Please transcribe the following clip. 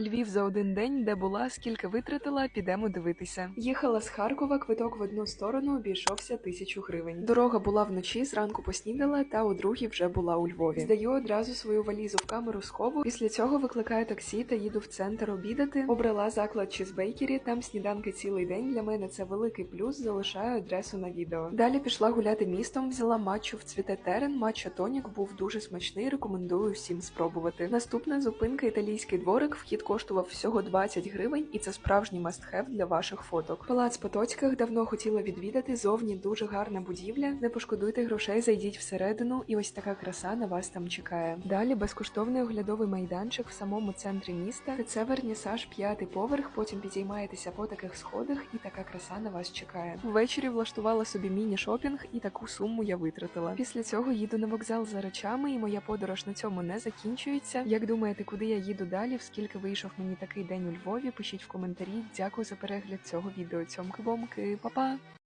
Львів за один день, де була, скільки витратила, підемо дивитися. Їхала з Харкова, квиток в одну сторону обійшовся тисячу гривень. Дорога була вночі, зранку поснідала, та у другій вже була у Львові. Здаю одразу свою валізу в камеру схову. Після цього викликаю таксі та їду в центр обідати. Обрала заклад Чізбейкері. Там сніданки цілий день. Для мене це великий плюс. Залишаю адресу на відео. Далі пішла гуляти містом. Взяла матчу в цвіте терен. Матча тонік був дуже смачний. Рекомендую всім спробувати. Наступна зупинка італійський дворик. Вхід коштував всього 20 гривень, і це справжній мастхев для ваших фоток. Палац Потоцьких давно хотіла відвідати. Зовні дуже гарна будівля. Не пошкодуйте грошей, зайдіть всередину, і ось така краса на вас там чекає. Далі безкоштовний оглядовий майданчик в самому центрі міста. Це вернісаж п'ятий поверх. Потім підіймаєтеся по таких сходах, і така краса на вас чекає. Ввечері влаштувала собі міні-шопінг, і таку суму я витратила. Після цього їду на вокзал за речами, і моя подорож на цьому не закінчується. Як думаєте, куди я їду далі? В скільки вийшов мені такий день у Львові? Пишіть в коментарі. Дякую за перегляд цього відео. Цьомки-бомки, па-па!